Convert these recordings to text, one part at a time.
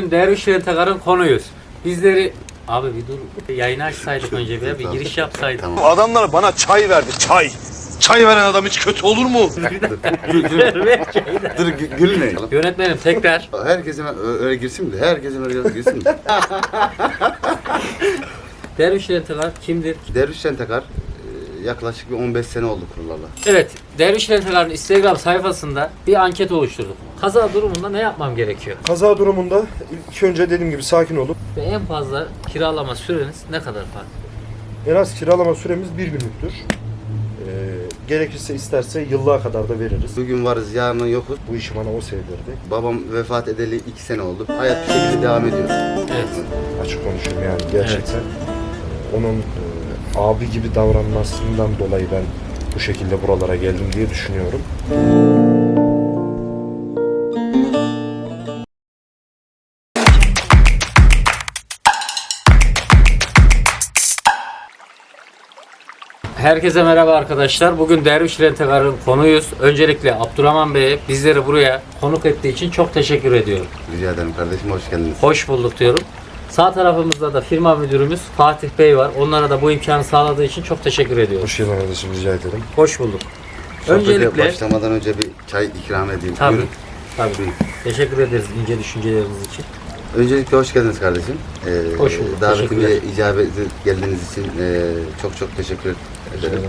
bugün Derviş Rentakar'ın konuyuz. Bizleri... Abi bir dur yayını açsaydık önce bir, bir giriş yapsaydık. Bu adamlar bana çay verdi çay. Çay veren adam hiç kötü olur mu? Dur gü- gülmeyin. Yönetmenim tekrar. Herkese ö- öyle girsin de. Herkese öyle girsin de. Derviş Rentakar kimdir? Derviş Şentekar e, yaklaşık bir 15 sene oldu kurulalı. Evet, Derviş Rentakar'ın Instagram sayfasında bir anket oluşturduk. Kaza durumunda ne yapmam gerekiyor? Kaza durumunda ilk önce dediğim gibi sakin olup Ve en fazla kiralama süreniz ne kadar farklı? en az kiralama süremiz bir günlüktür. Ee, gerekirse isterse yıllığa kadar da veririz. Bugün varız yarın yokuz. Bu işi bana o sevdirdi. Babam vefat edeli 2 sene oldu. Hayat bir şekilde devam ediyor. Evet. Açık konuşayım yani gerçekten. Ee, Onun e, abi gibi davranmasından dolayı ben bu şekilde buralara geldim diye düşünüyorum. Herkese merhaba arkadaşlar. Bugün Derviş Rentakar'ın konuyuz. Öncelikle Abdurrahman Bey'e bizleri buraya konuk ettiği için çok teşekkür ediyorum. Rica ederim kardeşim hoş geldiniz. Hoş bulduk diyorum. Sağ tarafımızda da firma müdürümüz Fatih Bey var. Onlara da bu imkanı sağladığı için çok teşekkür ediyorum. Hoş geldin kardeşim rica ederim. Hoş bulduk. Sohbete Öncelikle başlamadan önce bir çay ikram edeyim. tabii, Buyurun. tabii. Teşekkür ederiz ince düşünceleriniz için. Öncelikle hoş geldiniz kardeşim. Ee, Hoş bulduk, Davetimize teşekkürler. icabet geldiğiniz için e, çok çok teşekkür ederim.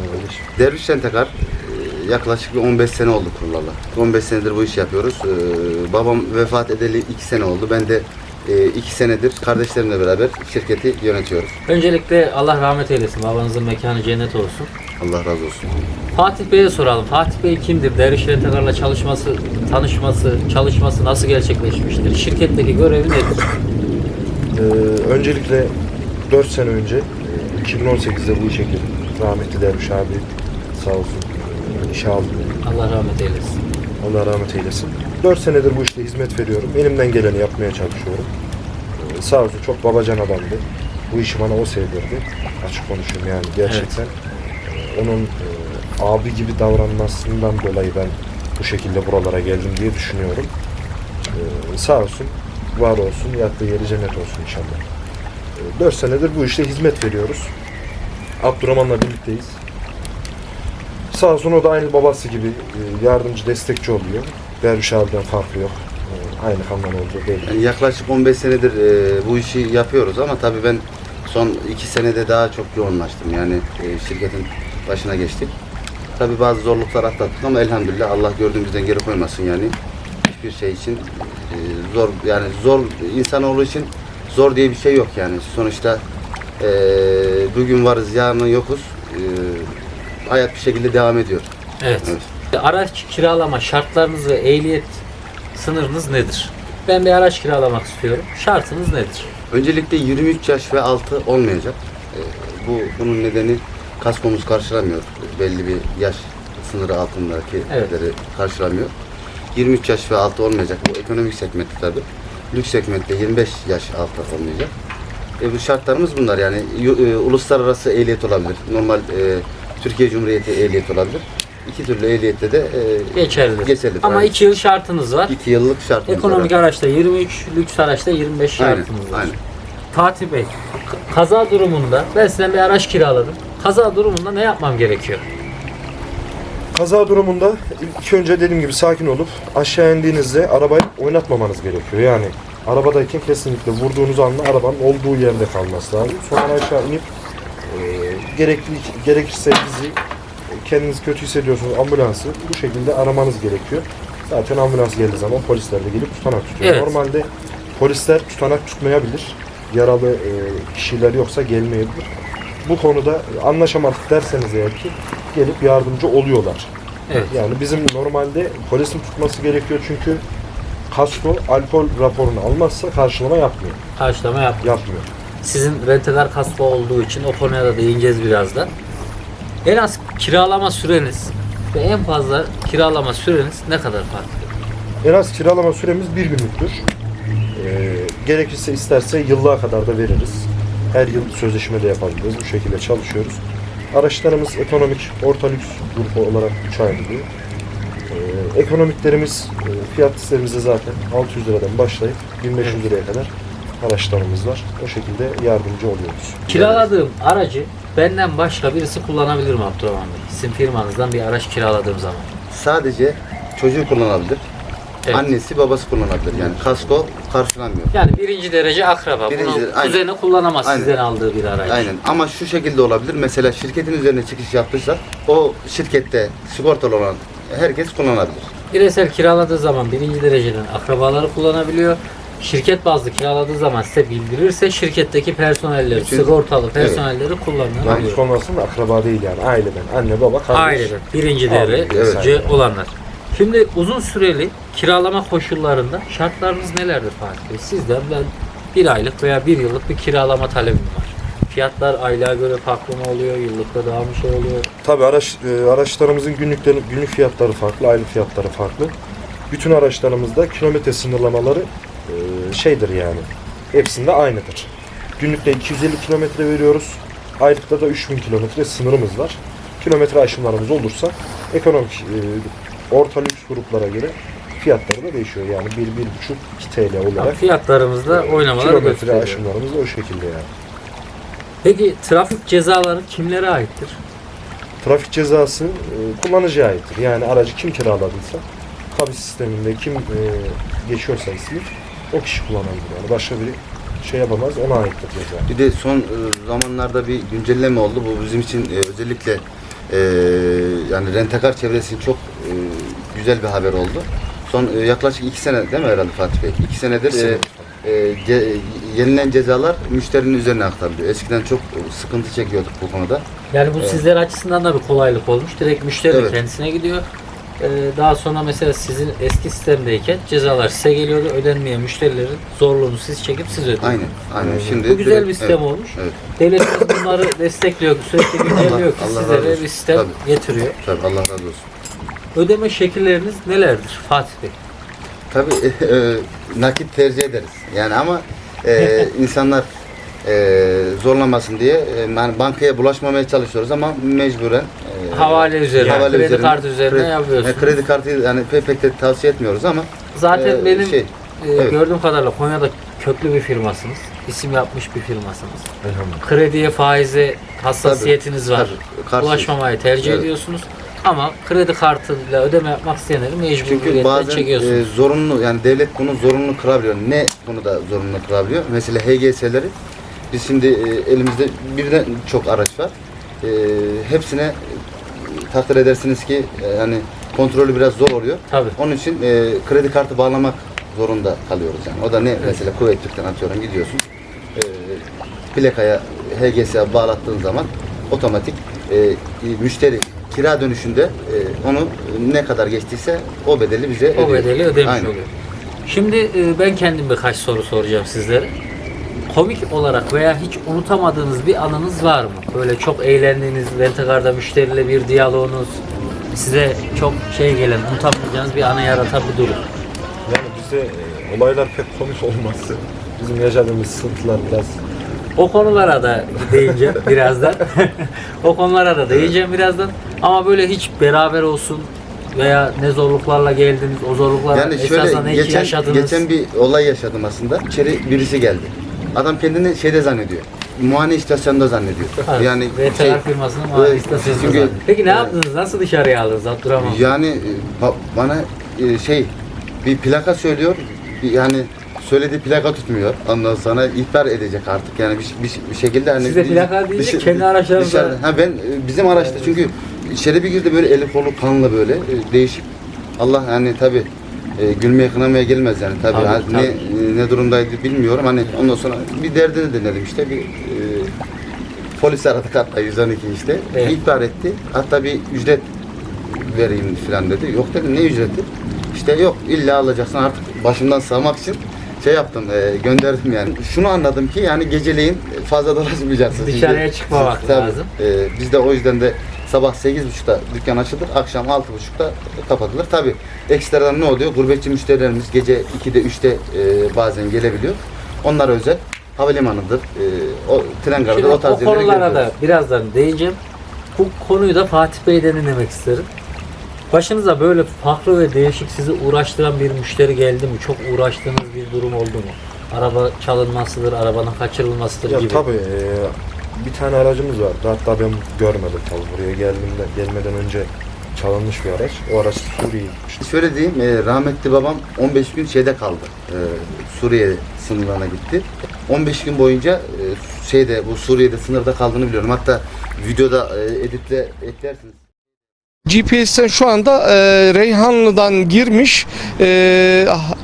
Derviş Şentekar e, yaklaşık bir 15 sene oldu kurulalı. 15 senedir bu işi yapıyoruz. Ee, babam vefat edeli 2 sene oldu. Ben de 2 senedir kardeşlerimle beraber şirketi yönetiyoruz. Öncelikle Allah rahmet eylesin. Babanızın mekanı cennet olsun. Allah razı olsun. Fatih Bey'e soralım. Fatih Bey kimdir? Derviş Rentakar'la çalışması, tanışması, çalışması nasıl gerçekleşmiştir? Şirketteki görevi nedir? Ee, öncelikle 4 sene önce e, 2018'de bu işe girdim. Rahmetli Derviş abi sağ olsun e, işe aldı. Allah rahmet eylesin. Allah rahmet eylesin. 4 senedir bu işte hizmet veriyorum. Elimden geleni yapmaya çalışıyorum. Ee, sağ olsun çok babacan adamdı. Bu işi bana o sevdirdi. Açık konuşayım yani gerçekten. Ee, Onun e, abi gibi davranmasından dolayı ben bu şekilde buralara geldim diye düşünüyorum. Ee, sağ olsun, var olsun, yattığı yeri cennet olsun inşallah. 4 senedir bu işte hizmet veriyoruz. Abdurrahman'la birlikteyiz. Sağ olsun o da aynı babası gibi e, yardımcı, destekçi oluyor. Derviş abiden farkı yok. E, Aynı kandan olduğu belli. Yani yaklaşık 15 senedir e, bu işi yapıyoruz ama tabii ben son 2 senede daha çok yoğunlaştım. Yani e, şirketin başına geçtik. Tabii bazı zorluklar atlattık ama elhamdülillah Allah gördüğümüzden geri koymasın yani. Hiçbir şey için e, zor yani zor insanoğlu için zor diye bir şey yok yani. Sonuçta e, bugün varız yarın yokuz. E, hayat bir şekilde devam ediyor. Evet. Evet. Araç kiralama şartlarınız ve ehliyet sınırınız nedir? Ben bir araç kiralamak istiyorum. Şartınız nedir? Öncelikle 23 yaş ve altı olmayacak. Ee, bu bunun nedeni kaskomuz karşılamıyor. Belli bir yaş sınırı altındaki Evet. karşılamıyor. 23 yaş ve altı olmayacak. Bu ekonomik segmentte tabii. Lüks segmentte 25 yaş altı olmayacak. E, bu şartlarımız bunlar yani e, uluslararası ehliyet olabilir. Normal e, Türkiye Cumhuriyeti ehliyet olabilir. İki türlü ehliyette de e, Geçerlidir. Geçerlidir, Ama aynen. 2 yıl şartınız var. iki yıllık şartımız Ekonomik var. araçta 23, lüks araçta 25 Aynen, şartınız var. aynen. Fatih Bey, kaza durumunda ben sizden bir araç kiraladım. Kaza durumunda ne yapmam gerekiyor? Kaza durumunda ilk önce dediğim gibi sakin olup aşağı indiğinizde arabayı oynatmamanız gerekiyor. Yani arabadayken kesinlikle vurduğunuz anda arabanın olduğu yerde kalması lazım. Sonra aşağı inip e, gerekli gerekirse bizi e, kendiniz kötü hissediyorsunuz ambulansı bu şekilde aramanız gerekiyor. Zaten ambulans geldiği zaman polisler de gelip tutanak tutuyor. Evet. Normalde polisler tutanak tutmayabilir. Yaralı e, kişiler yoksa gelmeyebilir. Bu konuda anlaşamadık derseniz eğer ki gelip yardımcı oluyorlar. Evet. Yani bizim normalde polisin tutması gerekiyor çünkü kasko alkol raporunu almazsa karşılama yapmıyor. Karşılama yap. Yapmıyor. Sizin renteler kasma olduğu için o konuya da değineceğiz birazdan. En az kiralama süreniz ve en fazla kiralama süreniz ne kadar farklı? En az kiralama süremiz bir günlüktür. Ee, gerekirse isterse yıllığa kadar da veririz. Her yıl sözleşme de yapabiliriz. Bu şekilde çalışıyoruz. Araçlarımız ekonomik, orta lüks grubu olarak üçe ayrılıyor. Ee, ekonomiklerimiz, e, fiyat listemizde zaten 600 liradan başlayıp 1500 liraya kadar araçlarımız var. O şekilde yardımcı oluyoruz. Kiraladığım aracı benden başka birisi kullanabilir mi Abdurrahman Bey? Sizin firmanızdan bir araç kiraladığım zaman. Sadece çocuğu kullanabilir. Evet. Annesi babası kullanabilir. Yani kasko karşılanmıyor. Yani birinci derece akraba. Birinci Bunu derece, aynen. kuzeni kullanamaz Aynen. sizden aldığı bir araç. Aynen ama şu şekilde olabilir. Mesela şirketin üzerine çıkış yaptıysa o şirkette sigortalı olan herkes kullanabilir. Bireysel kiraladığı zaman birinci dereceden akrabaları kullanabiliyor. Şirket bazlı kiraladığı zaman size bildirirse şirketteki personelleri, Bütün- sigortalı personelleri kullanabiliyor. Yalnız sonrasında akraba değil yani aileden. Anne, baba, kardeş. Aileden birinci Abi, derece evet. olanlar. Şimdi uzun süreli kiralama koşullarında şartlarınız nelerdir Fatih Bey? Sizden ben bir aylık veya bir yıllık bir kiralama talebim var. Fiyatlar aylığa göre farklı mı oluyor, yıllıkta daha mı şey oluyor? Tabii araç, e, araçlarımızın günlükleri, günlük fiyatları farklı, aylık fiyatları farklı. Bütün araçlarımızda kilometre sınırlamaları e, şeydir yani. Hepsinde aynıdır. Günlükte 250 kilometre veriyoruz. Aylıkta da 3000 kilometre sınırımız var. Kilometre aşımlarımız olursa ekonomik e, orta lüks gruplara göre fiyatları da değişiyor. Yani 1-1,5-2 TL olarak fiyatlarımızda oynamalar kilometre gösteriyor. aşımlarımız da o şekilde yani. Peki trafik cezaları kimlere aittir? Trafik cezası e, kullanıcıya aittir. Yani aracı kim kiraladıysa tabi sisteminde kim e, geçiyorsa ismi o kişi kullanabilir. Yani başka biri şey yapamaz ona aittir ceza. Bir de son e, zamanlarda bir güncelleme oldu. Bu bizim için e, özellikle e, yani rentekar çevresinin çok e, güzel bir haber oldu. Son e, yaklaşık iki sene değil mi herhalde Fatih Bey? İki senedir e, e, ce- yenilen cezalar müşterinin üzerine aktarılıyor. Eskiden çok sıkıntı çekiyorduk bu konuda. Yani bu Evet. sizler açısından da bir kolaylık olmuş. Direkt müşteri Evet. kendisine gidiyor. Ee, daha sonra mesela sizin eski sistemdeyken cezalar size geliyordu. Ödenmeyen müşterilerin zorluğunu siz çekip siz ödüyorsunuz. Aynen, aynen. Şimdi Bu güzel direkt- bir sistem evet, olmuş. Evet, Devletimiz bunları destekliyor, sürekli güncelliyor ki Allah razı sizlere bir sistem Tabii. getiriyor. tabii Allah razı olsun. Ödeme şekilleriniz nelerdir Fatih Bey? Tabii e, nakit tercih ederiz. Yani ama e, insanlar e, zorlamasın diye e, yani bankaya bulaşmamaya çalışıyoruz ama mecburen e, Havale üzerine, havale kredi üzerine- kartı üzerine kredi- yapıyorsunuz. e, kredi kartı yani pek, pek de tavsiye etmiyoruz ama Zaten e, benim şey, e, evet. gördüğüm kadarıyla Konya'da köklü bir firmasınız. İsim yapmış bir firmasınız. Krediye, faize hassasiyetiniz var. tabii. Ulaşmamayı tercih Evet. ediyorsunuz. Ama kredi kartıyla ödeme yapmak isteyenleri Çünkü mecburiyetten bazen e, çekiyorsunuz. zorunlu yani devlet bunu zorunlu kılabiliyor. Ne konuda zorunlu kılabiliyor? Mesela HGS'leri biz şimdi e, elimizde birden çok araç var. E, hepsine e, takdir edersiniz ki e, yani kontrolü biraz zor oluyor. Tabii. Onun için e, kredi kartı bağlamak zorunda kalıyoruz yani. O da ne? Mesela Kuveyt Türk'ten atıyorum gidiyorsun. E, plakaya HGS'ye bağlattığın zaman otomatik e, müşteri kira dönüşünde e, onu ne kadar geçtiyse o bedeli bize O ödüyor. bedeli ödemiş Aynen. oluyor. Şimdi e, ben kendim birkaç soru soracağım sizlere. Komik olarak veya hiç unutamadığınız bir anınız var mı? Böyle çok eğlendiğiniz, rentakarda müşteriyle bir diyaloğunuz, size çok şey gelen, unutamayacağınız bir anı yaratan bir durum. Yani bizde e, olaylar pek komik olması. Bizim yaşadığımız sıkıntılar biraz O konulara da değineceğim birazdan. o konulara da değineceğim birazdan. Ama böyle hiç beraber olsun veya ne zorluklarla geldiniz, o zorluklara Yani şöyle ne geçen, yaşadınız. geçen bir olay yaşadım aslında. İçeri birisi geldi. Adam kendini şeyde zannediyor. Muayene istasyonunda zannediyor. Evet, Yani VTR şey, firmasının muayene istasyonunda çünkü-. Peki ne yaptınız? Nasıl dışarıya aldınız Abdurrahman? Yani e, ba- bana e, şey bir plaka söylüyor. Yani söylediği plaka tutmuyor. Ondan sonra ihbar edecek artık. Yani bir, bir, bir şekilde hani Size plaka deyince dışı- kendi araçlarınızda- Ha ben e, bizim araçta çünkü içeri bir girdi böyle eli kolu kanlı böyle e, değişik. Allah yani tabi gülmeye kınamaya gelmez yani tabi Tabii, ne e, ne durumdaydı bilmiyorum hani ondan sonra bir derdini dinledim işte bir e, polis aradık hatta 112 işte Evet. ihbar etti hatta bir ücret vereyim falan dedi. Yok dedim ne ücreti? İşte yok illa alacaksın artık başımdan sağmak için şey yaptım e, gönderdim yani. Şunu anladım ki yani geceleyin fazla dolaşmayacaksın. Dışarıya çıkmamak lazım. e, biz de o yüzden de sabah 8.30'da dükkan açılır, akşam 6.30'da kapatılır. Tabii ekstradan ne oluyor? Gurbetçi müşterilerimiz gece 2'de 3'te e, bazen gelebiliyor. Onlara özel havalimanıdır, e, o tren garıdır, o tarz o yerlere konulara da birazdan değineceğim. Bu konuyu da Fatih Bey'den dinlemek isterim. Başınıza böyle farklı ve değişik sizi uğraştıran bir müşteri geldi mi? Çok uğraştığınız bir durum oldu mu? Araba çalınmasıdır, arabanın kaçırılmasıdır Ya gibi. tabii e, bir tane aracımız vardı. Hatta ben görmedim tabii buraya geldiğimde gelmeden önce çalınmış bir araç. O araç Suriye'ye gitmişti. Şöyle diyeyim, e, rahmetli babam 15 gün şeyde kaldı. E, Suriye sınırlarına gitti. 15 gün boyunca e, şeyde bu Suriye'de sınırda kaldığını biliyorum. Hatta videoda e, editle eklersiniz. GPS'ten şu anda e, Reyhanlı'dan girmiş e, Ha-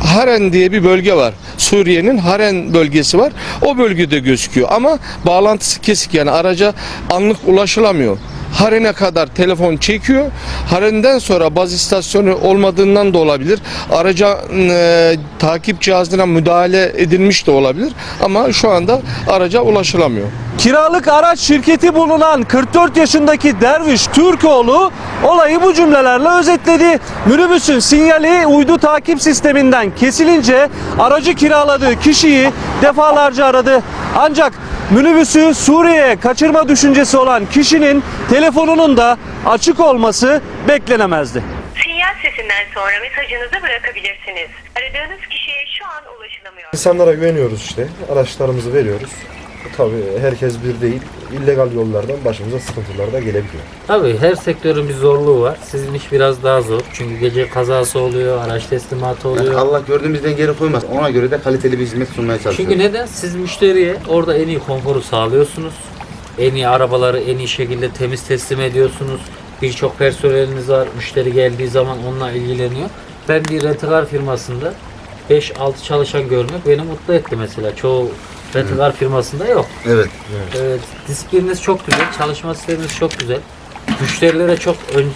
Haren diye bir bölge var. Suriye'nin Haren bölgesi var. O bölgede gözüküyor ama bağlantısı kesik yani araca anlık ulaşılamıyor. Haren'e kadar telefon çekiyor. Haren'den sonra baz istasyonu olmadığından da olabilir. Araca e, takip cihazına müdahale edilmiş de olabilir. Ama şu anda araca ulaşılamıyor. Kiralık araç şirketi bulunan 44 yaşındaki Derviş Türkoğlu olayı bu cümlelerle özetledi. Minibüsün sinyali uydu takip sisteminden kesilince aracı kiraladığı kişiyi defalarca aradı. Ancak minibüsü Suriye'ye kaçırma düşüncesi olan kişinin telefonunun da açık olması beklenemezdi. Sinyal sesinden sonra mesajınızı bırakabilirsiniz. Aradığınız kişiye şu an ulaşılamıyor. İnsanlara güveniyoruz işte. Araçlarımızı veriyoruz. Tabii herkes bir değil. İllegal yollardan başımıza sıkıntılar da gelebiliyor. Tabii her sektörün bir zorluğu var. Sizin iş biraz daha zor. Çünkü gece kazası oluyor, araç teslimatı Yani oluyor. Allah gördüğümüzden geri koymaz. Ona göre de kaliteli bir hizmet sunmaya çalışıyoruz. Çünkü neden? Siz müşteriye orada en iyi konforu sağlıyorsunuz. En iyi arabaları en iyi şekilde temiz teslim ediyorsunuz. Birçok personeliniz var. Müşteri geldiği zaman onunla ilgileniyor. Ben bir rentekar firmasında 5-6 çalışan görmek beni mutlu etti mesela. Çoğu rentekar firmasında yok. Evet. Evet, disiplininiz çok güzel, çalışma sisteminiz çok güzel. Müşterilere çok ön,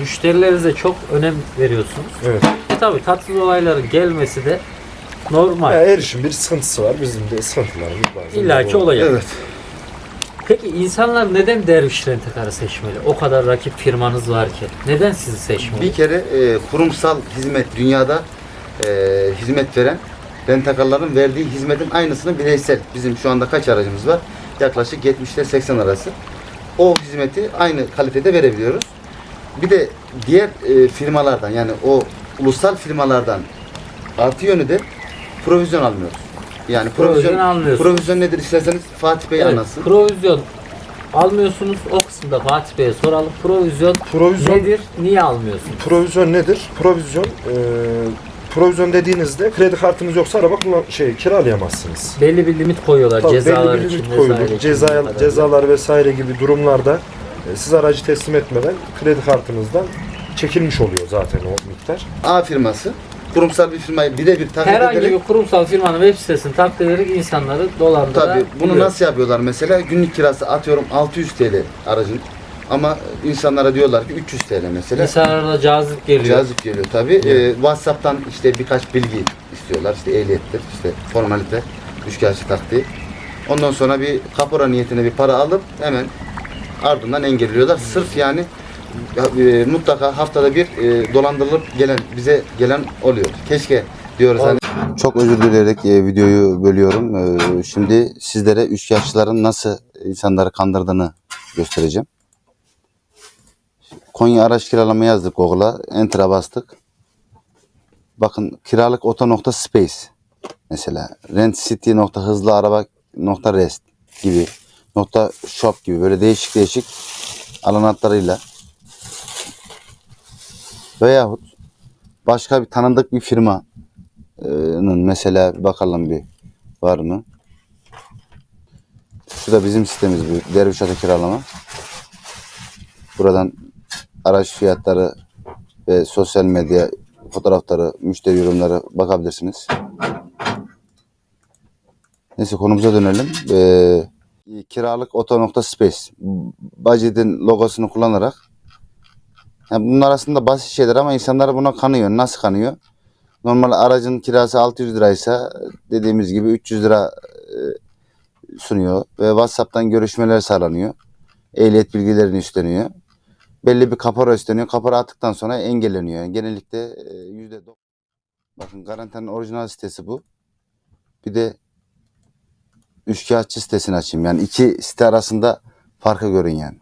müşterilerinize çok önem veriyorsunuz. Evet. E tabii tatsız olayların gelmesi de normal. Ya her işin bir sıkıntısı var. Bizim de sıkıntılarımız bazen. İlla ki olacak. Evet. Peki insanlar neden derviş rentekarı seçmeli? O kadar rakip firmanız varken. Neden sizi seçmeli? Bir kere e, kurumsal hizmet dünyada e, hizmet veren rentakarların verdiği hizmetin aynısını bireysel. Bizim şu anda kaç aracımız var? Yaklaşık 70 ile 80 arası. O hizmeti aynı kalitede verebiliyoruz. Bir de diğer e, firmalardan yani o ulusal firmalardan artı yönü de provizyon almıyoruz. Yani Provizyon provizyon, almıyorsunuz. provizyon nedir isterseniz Fatih Bey Evet, anlatsın. provizyon almıyorsunuz. O kısımda Fatih Bey'e soralım. Provizyon, Provizyon- nedir? Niye almıyorsunuz? Provizyon nedir? Provizyon e, provizyon dediğinizde kredi kartınız yoksa araba kullan şey kiralayamazsınız. Belli bir limit koyuyorlar Tabii cezalar belli bir için limit vesaire koyulur. için Ceza, kadar. cezalar vesaire gibi durumlarda e, siz aracı teslim etmeden kredi kartınızdan çekilmiş oluyor zaten o miktar. A firması kurumsal bir firmayı birebir takip Herhangi ederek bir kurumsal firmanın web sitesini takip ederek insanları Tabii dolandırabiliyor. bunu nasıl yapıyorlar mesela? Günlük kirası atıyorum 600 TL aracın. Ama insanlara diyorlar ki 300 TL mesela. İnsanlara cazip geliyor. Cazip geliyor tabii. Ee, WhatsApp'tan işte birkaç bilgi istiyorlar. İşte ehliyettir, işte formalite, üçkağıtçı taktiği. Ondan sonra bir kapora niyetine bir para alıp hemen ardından engelliyorlar. Sırf yani ya, e, mutlaka haftada bir e, dolandırılıp gelen bize gelen oluyor. Keşke diyoruz hani. Çok özür dileyerek e, videoyu bölüyorum. E, şimdi sizlere üçkağıtçıların nasıl insanları kandırdığını göstereceğim. Konya araç kiralama yazdık Google'a. Enter'a bastık. Bakın kiralık oto nokta space. Mesela rent city nokta hızlı araba nokta rest gibi nokta shop gibi böyle değişik değişik alan adlarıyla veyahut başka bir tanıdık bir firmanın mesela bakalım bir var mı? Şu da bizim sitemiz bu. Derviş Atı kiralama. Buradan araç fiyatları ve sosyal medya fotoğrafları, müşteri yorumları bakabilirsiniz. Neyse konumuza dönelim. Ee, kiralık oto.space Budget'in logosunu kullanarak yani bunun arasında basit şeyler ama insanlar buna kanıyor. Nasıl kanıyor? Normal aracın kirası 600 liraysa dediğimiz gibi 300 lira e, sunuyor ve WhatsApp'tan görüşmeler sağlanıyor. Ehliyet bilgilerini üstleniyor belli bir kapora isteniyor. Kapora attıktan sonra engelleniyor. Yani genellikle e, yüzde Bakın garantinin orijinal sitesi bu. Bir de üçkağıtçı sitesini açayım. Yani iki site arasında farkı görün yani.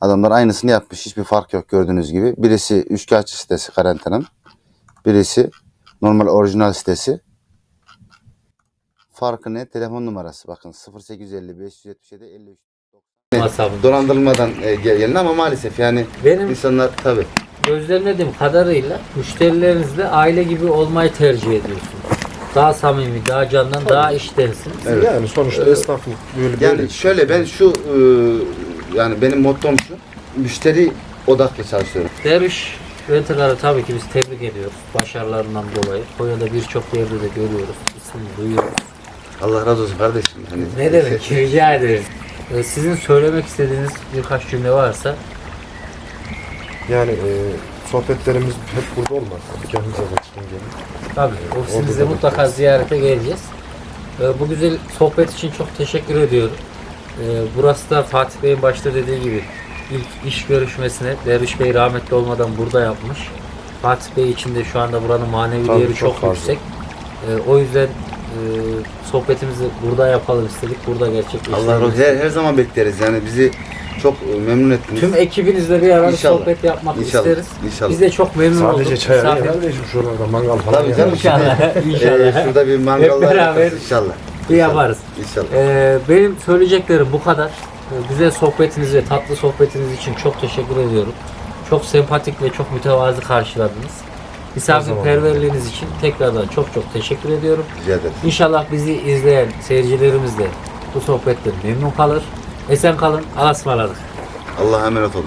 Adamlar aynısını yapmış. Hiçbir fark yok gördüğünüz gibi. Birisi üçkağıtçı sitesi karantinanın. Birisi normal orijinal sitesi. Farkı ne? Telefon numarası bakın 0850 577 53. Masabın. Dolandırılmadan e, gel- gelin ama maalesef yani Benim insanlar tabi gözlemlediğim kadarıyla müşterilerinizle aile gibi olmayı tercih ediyorsunuz. Daha samimi, daha candan, daha iştensiniz. Evet. Yani sonuçta esnaflık böyle böyle. Yani şöyle ben şu e, yani benim mottom şu müşteri odaklı çalışıyorum. Derviş Rentakar'ı tabii ki biz tebrik ediyoruz. Başarılarından dolayı. Konya'da birçok yerde de görüyoruz. İsmini duyuyoruz. Allah razı olsun kardeşim. Hani, Ne demek? Rica ederiz. Ee, Sizin söylemek istediğiniz birkaç cümle varsa Yani e, sohbetlerimiz hep burada olmaz. Kendinize vakit gelin. tabii da mutlaka bakarız. ziyarete geleceğiz. Ee, Bu güzel sohbet için çok teşekkür ediyorum. Ee, Burası da Fatih Bey'in başta dediği gibi ilk iş görüşmesine Derviş Bey rahmetli olmadan burada yapmış. Fatih Bey için de şu anda buranın manevi Tabii, değeri çok çok, fazla. yüksek. Ee, O yüzden e, sohbetimizi burada yapalım istedik. Burada gerçekleştirelim. Allah razı olsun. Her, her zaman bekleriz. Yani bizi çok e, memnun ettiniz. Tüm ekibinizle bir arada İnşallah. sohbet yapmak İnşallah. isteriz. İnşallah. Biz de çok memnun olduk. Sadece çay Misafir- değil kardeşim şuralarda mangal falan. Tabii canım. İnşallah. Ee, İnşallah. şurada bir mangal Hep beraber yaparız inşallah. Bir yaparız. İnşallah. Ee, benim söyleyeceklerim bu kadar. Ee, Güzel sohbetiniz ve tatlı sohbetiniz için çok teşekkür ediyorum. Çok sempatik ve çok mütevazı karşıladınız. Misafirperverliğiniz için tekrardan çok çok teşekkür ediyorum. Rica ederim. İnşallah bizi izleyen seyircilerimiz de bu sohbetten memnun kalır. Esen kalın. Allah'a ısmarladık. Allah'a emanet olun.